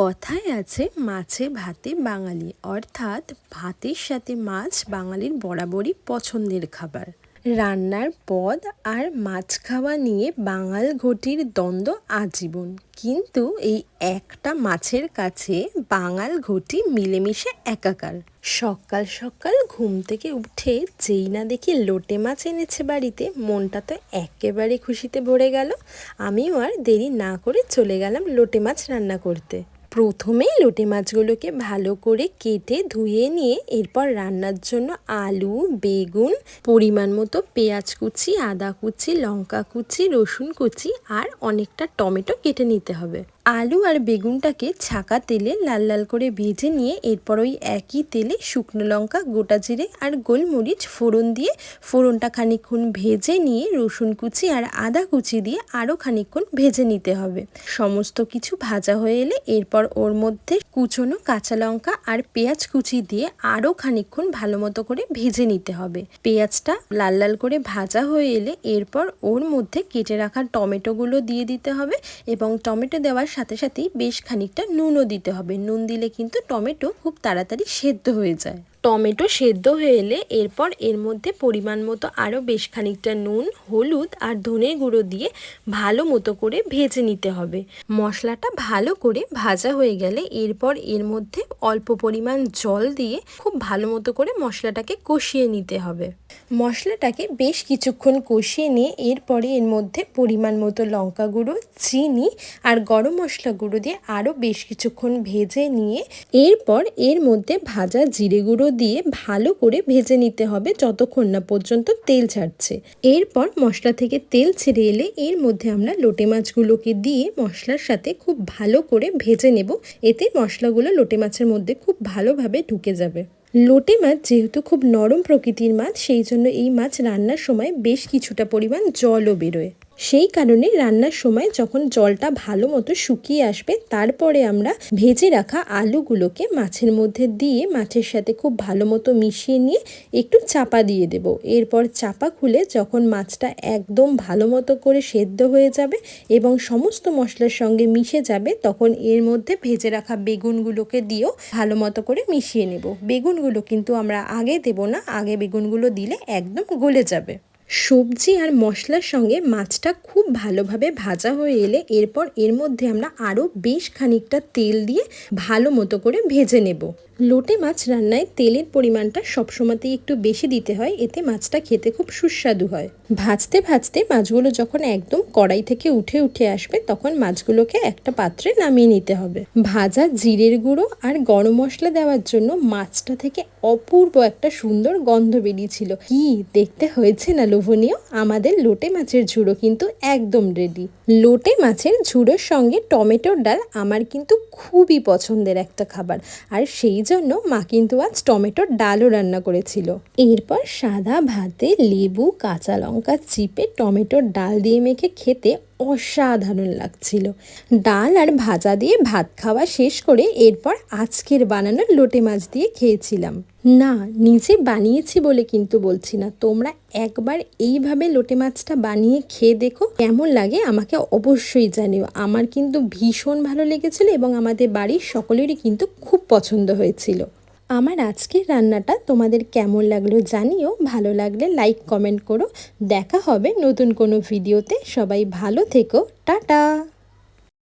কথায় আছে মাছে ভাতে বাঙালি, অর্থাৎ ভাতের সাথে মাছ বাঙালির বরাবরই পছন্দের খাবার। রান্নার পদ আর মাছ খাওয়া নিয়ে বাঙাল ঘটির দ্বন্দ্ব আজীবন। কিন্তু এই একটা মাছের কাছে বাঙাল ঘটি মিলেমিশে একাকার। সকাল সকাল ঘুম থেকে উঠে যেই না দেখি লোটে মাছ এনেছে বাড়িতে, মনটা তো একেবারে খুশিতে ভরে গেল। আমিও আর দেরি না করে চলে গেলাম লোটে মাছ রান্না করতে। প্রথমেই লোটে মাছগুলোকে ভালো করে কেটে ধুয়ে নিয়ে এরপর রান্নার জন্য আলু, বেগুন, পরিমাণ মতো পেঁয়াজ কুচি, আদা কুচি, লঙ্কা কুচি, রসুন কুচি আর অনেকটা টমেটো কেটে নিতে হবে। আলু আর বেগুনটাকে ছাকা তেলে লাল লাল করে ভেজে নিয়ে এরপর ওই একই তেলে শুকনো লঙ্কা, গোটা জিরে আর গোলমরিচ ফোড়ন দিয়ে ফোড়নটা খানিক্ষণ ভেজে নিয়ে রসুন কুচি আর আদা কুচি দিয়ে আরও খানিক্ষণ ভেজে নিতে হবে। সমস্ত কিছু ভাজা হয়ে এলে এরপর ওর মধ্যে কুচনো কাঁচা লঙ্কা আর পেঁয়াজ কুচি দিয়ে আরও খানিক্ষণ ভালো মতো করে ভেজে নিতে হবে। পেঁয়াজটা লাল লাল করে ভাজা হয়ে এলে এরপর ওর মধ্যে কেটে রাখা টমেটোগুলো দিয়ে দিতে হবে এবং টমেটো দেওয়ার সাথে সাথেই বেশ খানিকটা নুনও দিতে হবে। নুন দিলে কিন্তু টমেটো খুব তাড়াতাড়ি সেদ্ধ হয়ে যায়। টমেটো সেদ্ধ হয়ে এলে এরপর এর মধ্যে পরিমাণ মতো আরও বেশ খানিকটা নুন, হলুদ আর ধনে গুঁড়ো দিয়ে ভালো মতো করে ভেজে নিতে হবে। মশলাটা ভালো করে ভাজা হয়ে গেলে এরপর এর মধ্যে অল্প পরিমাণ জল দিয়ে খুব ভালো মতো করে মশলাটাকে কষিয়ে নিতে হবে। মশলাটাকে বেশ কিছুক্ষণ কষিয়ে নিয়ে এরপরে এর মধ্যে পরিমাণ মতো লঙ্কা গুঁড়ো, চিনি আর গরম মশলা গুঁড়ো দিয়ে আরও বেশ কিছুক্ষণ ভেজে নিয়ে এরপর এর মধ্যে ভাজা জিরে গুঁড়ো দিয়ে ভালো করে ভেজে নিতে হবে যতক্ষণ না পর্যন্ত তেল ছাড়ছে। এরপর মশলা থেকে তেল ছেড়ে এলে এর মধ্যে আমরা লোটে মাছগুলোকে দিয়ে মশলার সাথে খুব ভালো করে ভেজে নেব। এতে মশলাগুলো লোটে মাছের মধ্যে খুব ভালোভাবে ঢুকে যাবে। লোটে মাছ যেহেতু খুব নরম প্রকৃতির মাছ, সেই জন্য এই মাছ রান্নার সময় বেশ কিছুটা পরিমাণ জলও বেরোয়। সেই কারণে রান্নার সময় যখন জলটা ভালো মতো শুকিয়ে আসবে, তারপরে আমরা ভেজে রাখা আলুগুলোকে মাছের মধ্যে দিয়ে, মাছের সাথে খুব ভালো মতো মিশিয়ে নিয়ে একটু চাপা দিয়ে দেব। এরপর চাপা খুলে যখন মাছটা একদম ভালো মতো করে সেদ্ধ হয়ে যাবে এবং সমস্ত মশলার সঙ্গে মিশে যাবে, তখন এর মধ্যে ভেজে রাখা বেগুনগুলোকে দিয়েও ভালো মতো করে মিশিয়ে নেব। বেগুনগুলো কিন্তু আমরা আগে দেব না, আগে বেগুনগুলো দিলে একদম গলে যাবে। সবজি আর মশলার সঙ্গে মাছটা খুব ভালোভাবে ভাজা হয়ে এলে এরপর এর মধ্যে আমরা আরও বেশ খানিকটা তেল দিয়ে ভালো মতো করে ভেজে নেব। লোটে মাছ রান্নায় তেলের পরিমাণটা সবসময়তেই একটু বেশি দিতে হয়, এতে মাছটা খেতে খুব সুস্বাদু হয়। ভাজতে ভাজতে মাছগুলো যখন একদম কড়াই থেকে উঠে উঠে আসবে, তখন মাছগুলোকে একটা পাত্রে নামিয়ে নিতে হবে। ভাজা জিরের গুঁড়ো আর গরম মশলা দেওয়ার জন্য মাছটা থেকে অপূর্ব একটা সুন্দর গন্ধ বেরিয়েছিল। কি দেখতে হয়েছে না লোভনীয়। আমাদের লোটে মাছের ঝুড়ো কিন্তু একদম রেডি লোটে মাছের ঝুড়োর সঙ্গে টমেটোর ডাল আমার কিন্তু খুবই পছন্দের একটা খাবার। আর সেই জন্য মা কিন্তু আজ টমেটোর ডালও রান্না করেছিল। এরপর সাদা ভাতে লেবু, কাঁচা লঙ্কা চিপে টমেটোর ডাল দিয়ে মেখে খেতে অসাধারণ লাগছিল। ডাল আর ভাজা দিয়ে ভাত খাওয়া শেষ করে এরপর আজকের বানানো লোটে মাছ দিয়ে খেয়েছিলাম। না, নিজে বানিয়েছি বলে কিন্তু বলছি না। তোমরা একবার এইভাবে লোটে মাছটা বানিয়ে খেয়ে দেখো, কেমন লাগে আমাকে অবশ্যই জানিও। আমার কিন্তু ভীষণ ভালো লেগেছিল এবং আমাদের বাড়ির সকলেরই কিন্তু খুব পছন্দ হয়েছিল। আমার আজকের রান্নাটা তোমাদের কেমন লাগল জানিও। ভালো লাগলে লাইক, কমেন্ট করো। দেখা হবে নতুন কোনো ভিডিওতে। সবাই ভালো থেকো। টাটা!